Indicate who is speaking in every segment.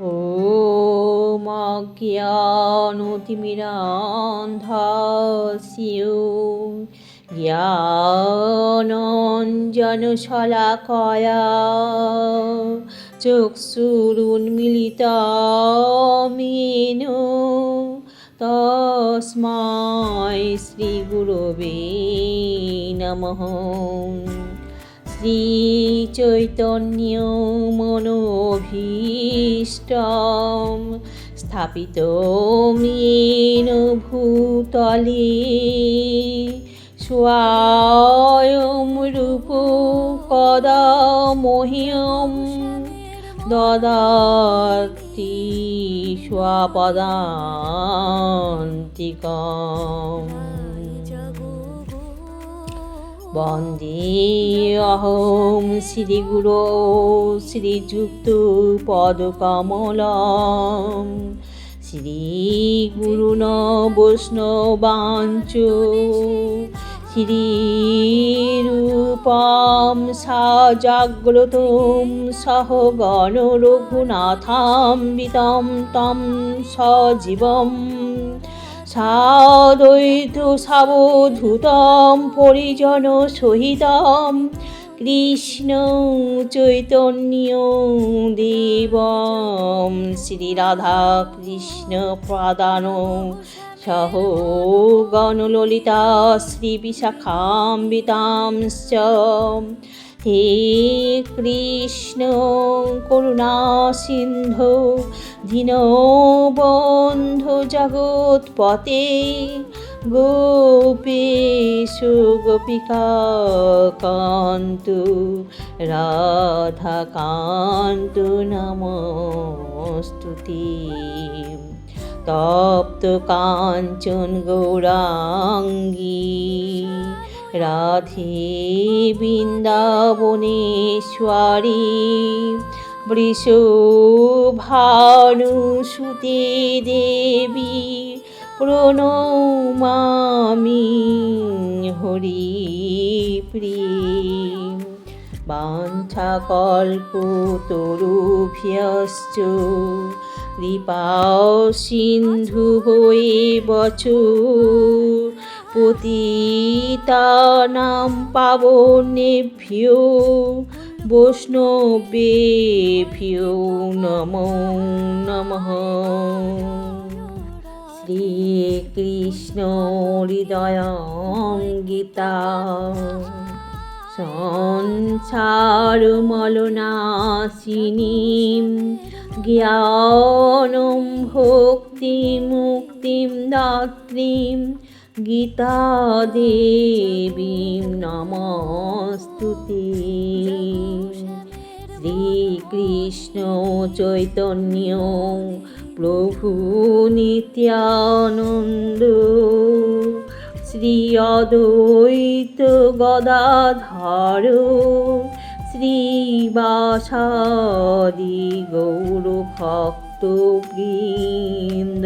Speaker 1: ॐ ज्ञानतिमिरान्धास्यो জ্ঞানঞ্জনশলাকয়া চক্ষুরুন্মিলিতমেন তস্মাই শ্রীগুরবে নমঃ শ্রীচৈতন্য মনোভীষ্টম স্থাপিত মেন ভূতলে। স্বয়ং রূপ কদা মহ্যম দদাতি স্বপদান্তিকম। বন্দে অহম শ্রীগুরো শ্রীযুক্ত পদকমলম। শ্রীগুরুণ বৈষ্ণবাঞ্চ। শ্রীরূপম সাজাগ্রতম সহগণ রঘুনাথাম্বিতম তম সজীবম। সাদ্বৈত সাবধূতম পরিজন সহিতম। কৃষ্ণ চৈতন্য দেবম। শ্রীরাধা কৃষ্ণ প্রদান সহ গণললিতা শ্রীবিশাখাম্বিতাংশ্চ হে কৃষ্ণ, করুণা সিন্ধু, দীন বন্ধু জগৎপতে গোপেশু গোপিকা কান্ত, রাধাকান্ত নমস্তুতি। তপ্ত কাঞ্চন গৌরাঙ্গী। রাধে বৃন্দাবনেশ্বরী বৃষভানুসুতে দেবী প্রণমামি হরি প্রিয়। বাঞ্ছাকল্পতরুভ্যশ্চ কৃপা সিন্ধু হয়ে বচ পতিতানাম পাবনেভ্যো বৈষ্ণবেভ্যো নমো নমঃ। শ্রীকৃষ্ণ হৃদয়ঙ্গীতা সংসার মলনাশিনীম জ্ঞানম ভক্তি মুক্তিম দাত্রীম গীতা দেবীম নমস্তুতে। শ্রীকৃষ্ণ চৈতন্য প্রভু নিত্যানন্দ। শ্রী অদ্বৈত গদাধর। শ্রীবাসাদি গৌর ভক্ত বৃন্দ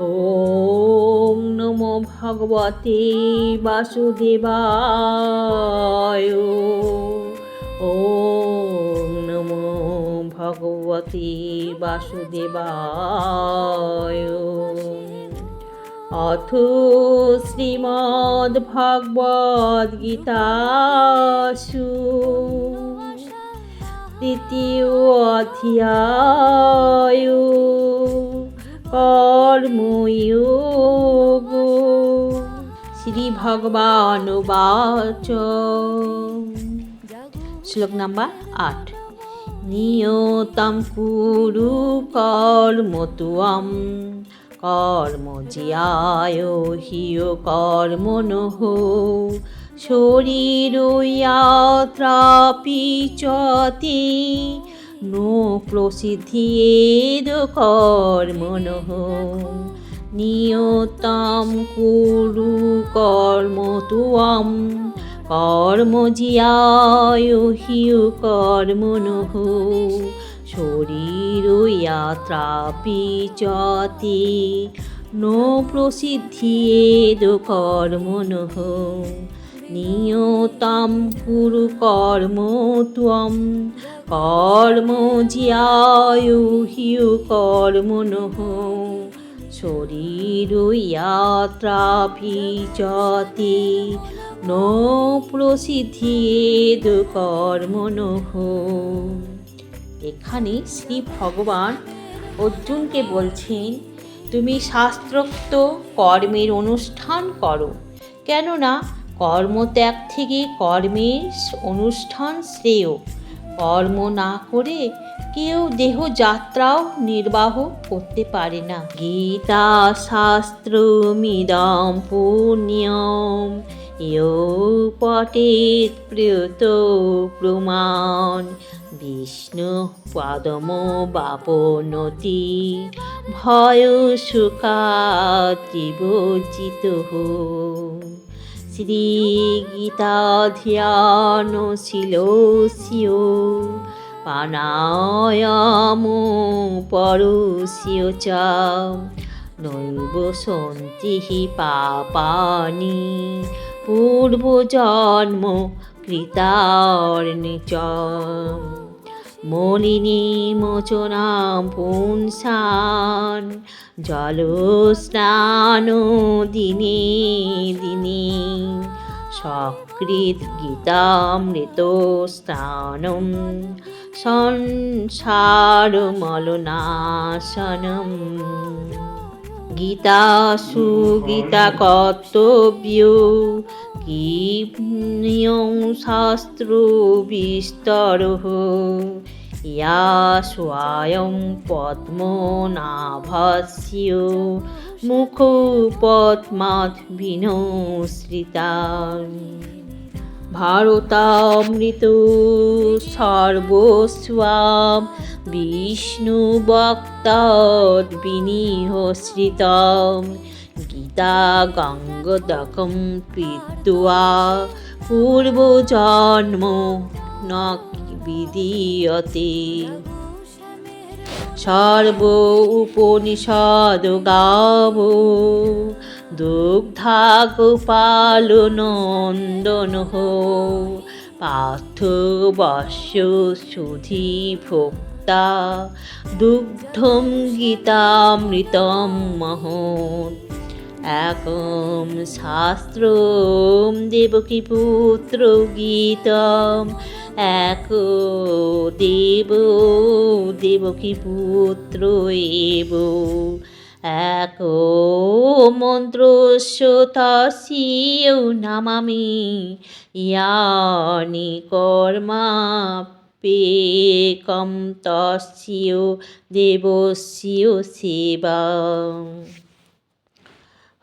Speaker 1: ওম নমো ভগবতে বাসুদেবায়। ওম নমো ভগবতে বাসুদেবায়। অথ গীতাসু তৃতীয় অধ্যায়। কর্ময়োগ শ্রী ভগবান বাচ। শ্লোক নাম্বার আট। নিয়তম কুরু কর্ম তুয়াম। কর্ম জিয়ায় হিয় কর্ম নহ। শরীর শরীরয়াত্রাপি চতি। নো প্রসিদ্ধিয়েদ কর্মণঃ নিয়তাম কুরু কর্ম তুয়াম কর্ম জিয়ায় হিউ কর্মনহ শরীর যাত্রাপি চতি নো প্রসিদ্ধিয়েদ কর্মনঃ নিয়তাম কুরু কর্ম ত্বম কর্ম জিয়ায় হিউ কর্মনঃ শরীর যাত্রাভিচতি নো প্রসিদ্ধিয়েদ কর্মনঃ এখানে শ্রী ভগবান অর্জুনকে বলছেন, তুমি শাস্ত্রোক্ত কর্মের অনুষ্ঠান করো। কেননা কর্মত্যাগ থেকে কর্মের অনুষ্ঠান শ্রেয়। কর্ম না করে কেউ দেহ যাত্রাও নির্বাহ করতে পারে না। গীতা শাস্ত্র মিদম পুণ্যম ইয় পটেত প্রিয়ত প্রমাণ। বিষ্ণু পদম বাপনতি ভয় সুখাতিবচিত শ্রীগীতাধ্যান শিলোস্য প্রাণায়াম পরস্য চ। নৈব সন্তি পাপানি পূর্বজন্ম কৃতার্ণি চ। মলিনী মোচনাম পুংসান জলস্নান দিনে দিনে সকৃত গীতামৃত স্নানম সংসার মলনাশনম গীতা সুগীতা কর্তব্য কিং শাস্ত্র বিস্তর ইয়া স্বয়ং মুখ পদ্মাৎ বিনশ্রিতা। ভারতামৃত সর্বস্বাম বিষ্ণু বক্তাদ বিনিহশ্রিতম। গীতা গঙ্গদকম পিত্বা পূর্বজন্ম ন বিদীয়তে সর্ব উপনিষদ গাব। দুগ্ধা গোপাল নন্দন হো। পার্থ বস্য সুধি ভোক্তা। দুগ্ধম গীতামৃতম মহৎ। একম শাস্ত্র দেবকী পুত্র গীতম। এক দেব, দেবকী পুত্র এব। এক মন্ত্রস্য তস্য নামামি, ইয়ানি কর্মা পেকম তস্য দেবস্য সেবা।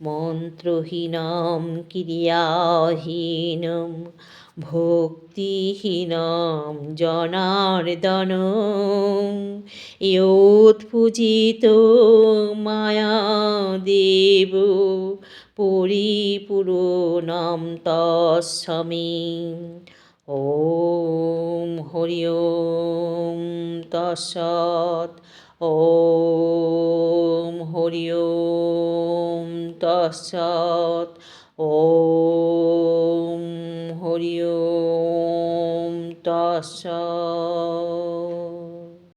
Speaker 1: মন্ত্রহীনম ক্রিয়াহীনম, ভক্তিহীনম জনার্দন ইয়োৎপূজিত মায়াদেব পরিপূরণম তস্মি ওম হরি ওম তৎসৎ। ওম হরি ওম। तत्सत् ॐ हरि ॐ তৎসৎ